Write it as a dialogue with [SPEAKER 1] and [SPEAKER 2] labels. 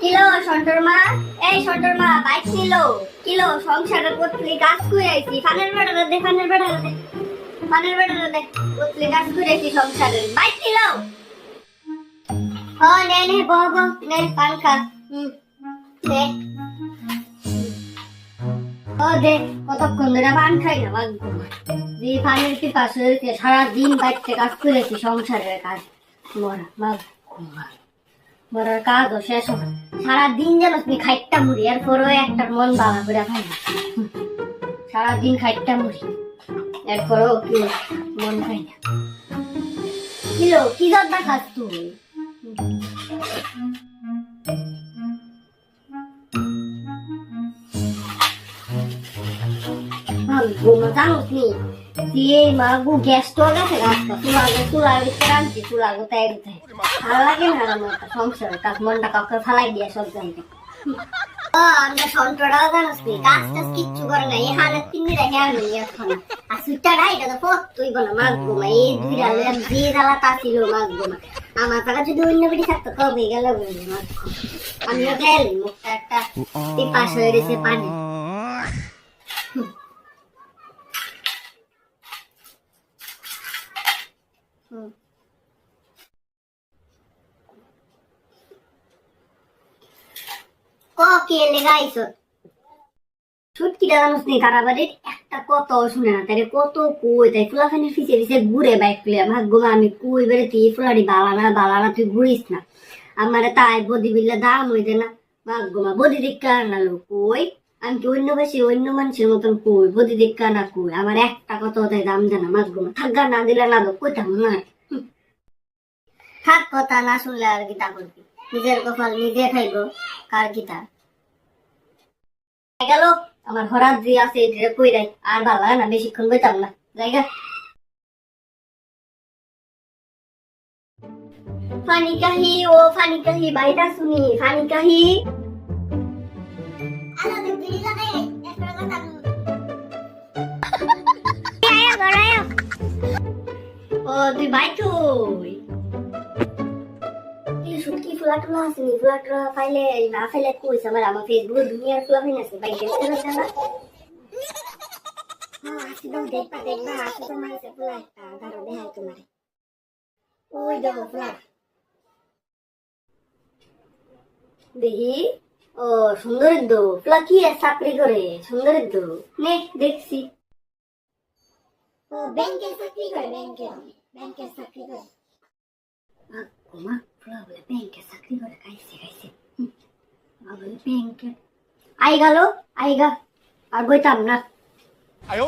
[SPEAKER 1] Kilo সন্টর মা? এই সন্টর মা, বাইক ছিল কিলো, সংসারের পত্লি গাছ করে আইছি ফানের বেড়া দে ফানের বেড়া দে ফানের বেড়া দে পত্লি গাছ করে আইছি সংসারের। বাইক ছিল ও, নে নে, বহ নে পান খা। নে ও, দে, কতক্ষণ ধরে পান খাই না বাগ যে ফানের কি পাশে হয়েছে, সারাদিন বাইকতে কাজ করেছি সংসারের কাজ। মরা বাগ মরার কাজও শেষ হবে সারাদিন যেন তুমি খাইটটা মুড়ি, আর পরেও একটা মন বাবা করে খাই। সারাদিন খাইটটা মুড়ি এরপরেও কি মন খাই না। কিলো, কি জর্দা খাস তুই? জানোস নি? দিয়ে মাগু গ্যাস তো গেছে গাছটা চুলাগে চুলার ভিতরে আনছি চুলাগো তাই দিতে ভালো লাগে না আমার সংসার কাজ মনটা কাউকে ফালাই দিয়ে সব জানতে আমরা সন্টরা জানোস নি কাজ টাজ কিচ্ছু করে না এই হালে তিন রেখে আমি এখন। আর সুইটাটা এটা তো পথ তুই বলো মাছ গোমা এই দুই ডালে যে জ্বালা তা ছিল আমার টাকা যদি অন্য বেটি থাকতো কবে গেল আমিও গেলি মুখটা একটা পাশ হয়ে গেছে পানি। হুম। ক কে লেগাইছ ছুটকি জানোস নি কারাবাড়ির একটা কত শুনে না তারে কত কই, তাই ঘুরে বাইক প্লে ভাগ্য আমি কই তুই তুই ঘুরিস না। আমারে তাই বদি বিল্লা দাম হইতে না ভাগ্য মা বদি দীক্ষা না কই? আমি কি অন্য বেশি অন্য মানুষের মতন কই? বদি দীক্ষা না কই? আমার একটা কত তাই দাম জানা ভাগ্য মা থাকা না দিলে না কইতাম না। থাক কথা না শুনলে আর গীতা করবি নিজের কপাল নিজে খাইব। কার গীতা? গেল। আমার হরাত যে আছে এটা কই রাই আর ভালো লাগে না বেশিক্ষণ বইতাম না। জায়গা ফানি কাহি ও ফানি কাহি বাইটা শুনি। ফানি কাহি। ও, তুই ভাই তুই শুটকি ফুলা টুলা আছে নি? ফুলা টুলা আছে? দাও দেখবা দেখবা আসি তো মাইছে ফুলা একটা দেখো ও, সুন্দর দো ফুলা কি চাকরি করে? সুন্দর দো নে, দেখছি। ও ব্যাংকে চাকরি করে ব্যাংকে ব্যাংকে চাকরি করে মা পুরা বলে ব্যাংকে চাকরি করে খাইছে খাইছে আবার ব্যাংকে আই গেল আই গা আর গইতাম না
[SPEAKER 2] আয়